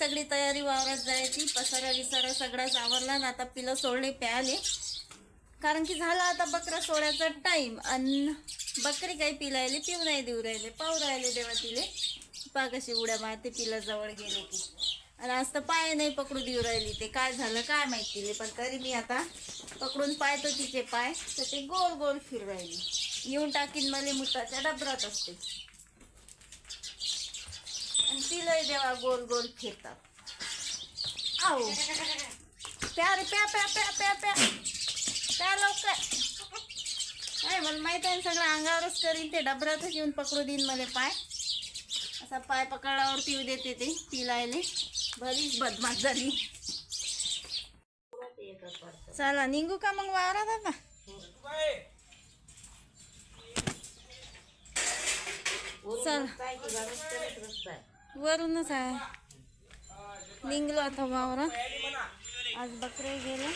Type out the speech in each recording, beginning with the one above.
सगळी तयारी वावरात जायची. पसारा विसारा सगळाच आवरला ना आता पिलं सोडले प्याले. कारण की झाला आता बकरा सोडायचा टाईम आणि बकरी काही पिलायले पिऊ नाही देऊ राहिले. पाहू राहिले देवा तिले. पा कशी उड्या मारते पिला जवळ गेले की. आणि आज तर पाय नाही पकडू देऊ राहिली ते. काय झालं काय माहिती तिले. पण तरी मी आता पकडून पाहतो तिचे पाय. तर ते गोल गोल फिरू राहिली. येऊन टाकीन मला मुताच्या डबरात असते. आणि देवा गोल गोल फिरतात आहो प्या रे प्या प्या प्या प्या प्या. प्या लवकर. नाही मला माहीत आहे ना, सगळं अंगावरच करीन ते डबरातच येऊन पकडू देईन मला पाय. असा पाय पकडावर पिऊ देते ते पिलायले. बरीच बदमाश झाली. चला निघू का मग वावरात आता? चला. वरूनच आहे. निघलो आता वावरात आज बकरे गेले.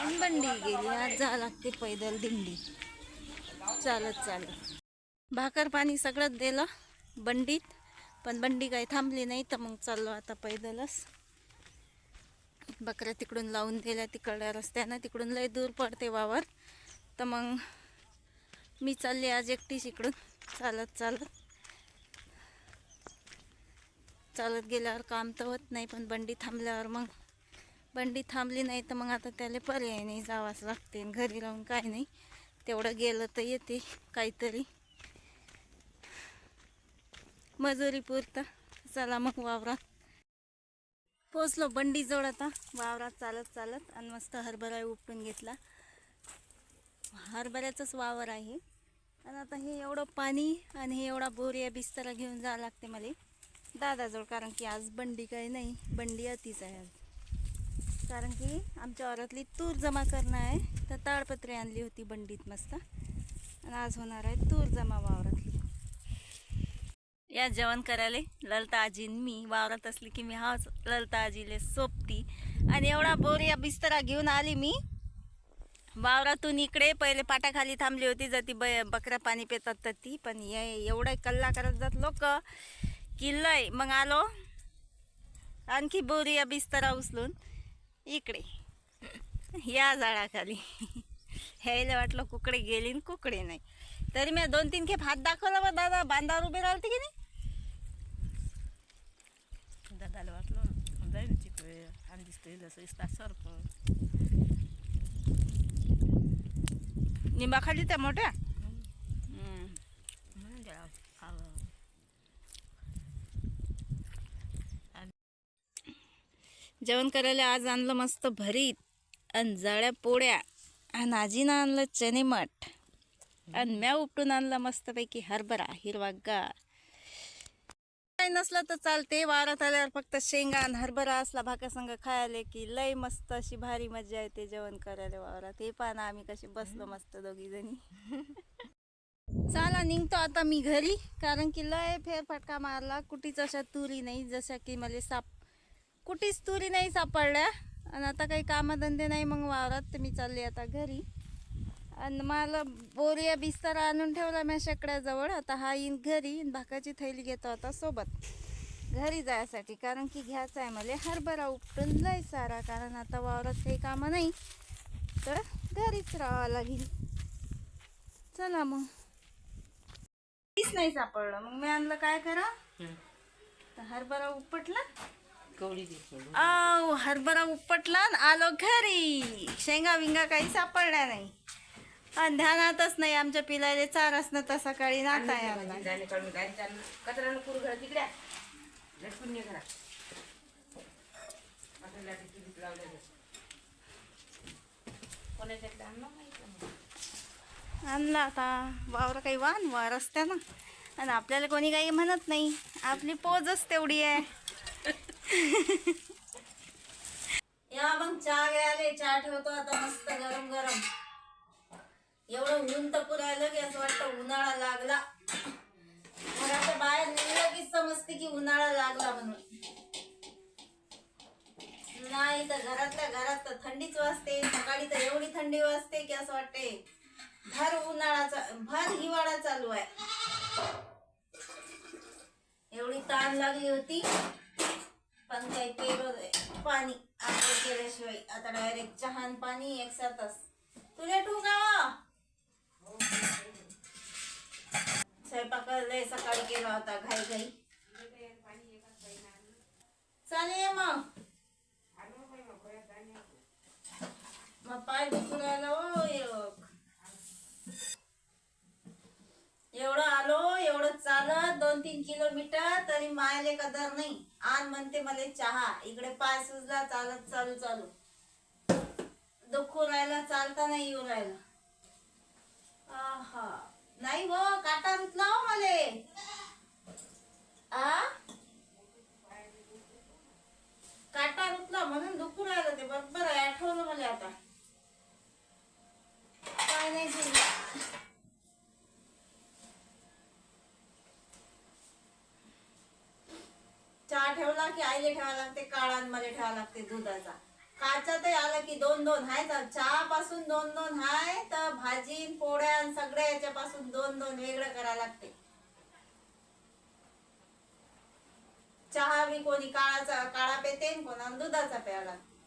आणि बंडी गेली. आज जा लागते पैदल दिंडी. चालत चालत. भाकर पाणी सगळंच दिलं बंडीत. पण बंडी काही थांबली नाही तर मग चाललो आता पैदलच. बकऱ्या तिकडून लावून दिल्या तिकडल्या रस्त्यानं. तिकडून लय दूर पडते वावर. तर मग मी चालली आज एकटीच इकडून. चालत चालत. चालत गेल्यावर काम तर होत नाही पण बंडी थांबल्यावर मग बंडी थांबली नाही तर मग आता त्याला पर्याय नाही जावाच लागते आणि घरी राहून काय नाही. तेवढं गेलं तर येते काहीतरी. मजुरी पुरता चला मग वावरात. पोचलो बंडीजवळ आता. वावरात चालत चालत आणि मस्त हरभरा उपटून घेतला. हरभऱ्याचाच वावर आहे. आणि आता हे एवढं पाणी आणि हे एवढा बोरिया बिस्तरा घेऊन जावं लागते मला. दादाजवळ कारण की आज बंडी काही नाही बंडी अतिच आहे आज. कारण की आमच्या औरातली तूर जमा करणं आहे तर ताडपत्री आणली होती बंडीत मस्त. आणि आज होणार आहे तूर जमा वावरातली. या जेवण करायला ललता आजीन मी. वावरात असली की मी हाच ललता आजीले सोपती आणि एवढा बोरिया बिस्तरा घेऊन आली मी. वावरातून इकडे पहिले पाटाखाली थांबली होती जाती ब बकऱ्या पाणी पितात तर ती. पण ये एवढा कल्ला करत जात लोक. किल्लय मग आलो आणखी बोरिया बिस्तरा उचलून इकडे या झाडाखाली ह्याला वाटलं कुकडे गेली न कुकडे नाही तरी मी दोन तीन खेप हात दाखवला मग दादा बांधावर उभे राहते की नाही दादाला वाटलं जाईल तिकडे आणि दिसतंय जसं दिसता सर्प निंबाखाली त्या मोठ्या हम्म. म्हणून त्या खावं जेवण करायला आज आणलं मस्त भरीत आणि जळ्या पोळ्या आणि आजीनं आणलं चनेमठ आणि म्या उपटून आणला मस्तपैकी हरभरा हिरवागार काही नसलं तर चालते वारात आल्यावर फक्त शेंगा आणि हरभरा असला भाकासंग खायला की लय मस्त अशी भारी मजा येते जेवण करायला वावरात. हे पाहा ना आम्ही कसे बसलो मस्त दोघी जणी चला निघतो आता मी घरी कारण की लय फेरफटका मारला. कुठेच अशा तुरी नाही जशा की मला साप कुठीच तुरी नाही सापडल्या. आणि आता काही कामधंदे नाही मग वावरात तर मी चालली आता घरी. आणि मला बोरिया बिस्तारा आणून ठेवला मी शेकड्याजवळ. आता हा येईन घरी भाकाची थैली घेतो आता सोबत. घरी जायसाठी कारण की घ्यायचं आहे मला. हरभरा उपटून लय सारा कारण आता वावरात काही कामं नाही. तर घरीच राहावं लागेल. चला मग. नाही सापडलं. मग मी आणलं काय करा तर हरभरा उपटला. आव हरभरा उपटला आणि आलो घरी. शेंगा विंगा काही सापडल्या नाही. आणि ध्यानातच नाही आमच्या पिलाले चारच ना तर सकाळी नाता आणलं आता. वावर काही वाहन वा रस्त्यानं. आणि आपल्याला कोणी काही म्हणत नाही. आपली पोजच तेवढी आहे. या मग चहा घ्यायला चहा ठेवतो आता मस्त गरम गरम. एवढं ऊन तर पुरायलं की असं वाटतं उन्हाळा लागला. घराच्या बाहेर निघलं की समजते की उन्हाळा लागला म्हणून. नाही तर घरातल्या घरात तर थंडीच वाजते. सकाळी तर एवढी थंडी वाजते की असं वाटते. भर उन्हाळाचा भर हिवाळा चालू आहे. एवढी ताण लागली होती. पण काही ते रोज पाणी आपण केल्याशिवाय आता डायरेक्ट चहा पाणी एक साथच. तुला ठोकावा. स्वयंपाक लय सकाळी केला होता. घाई घाई. चालेल मग. मग पाय दुखून राहिला दोन तीन किलोमीटर तरी मायले कदर नाही. आण म्हणते मला चहा इकडे पाय सुजला चालत चालू चालू दुखू राहिला चालता नाही येऊ राहिला आहा नाही हो काटा रुतला हो मले आ काटा रुतला म्हणून दुखू राहिलं ते बरोबर आहे आठवलं मला आता काय नाही दिलं चहा ठेवला की आईले ठेवा लागते काळांमध्ये ठेवावं ठेवा लागते दुधाचा. काचातही आलं की दोन दोन हाय तर चहा पासून दोन दोन हाय तर भाजी पोळ्या सगळ्या याच्यापासून दोन दोन वेगळं करावं लागते. चहा बी कोणी काळाचा काळा पेते न कोणा दुधाचा प्यायला लागते.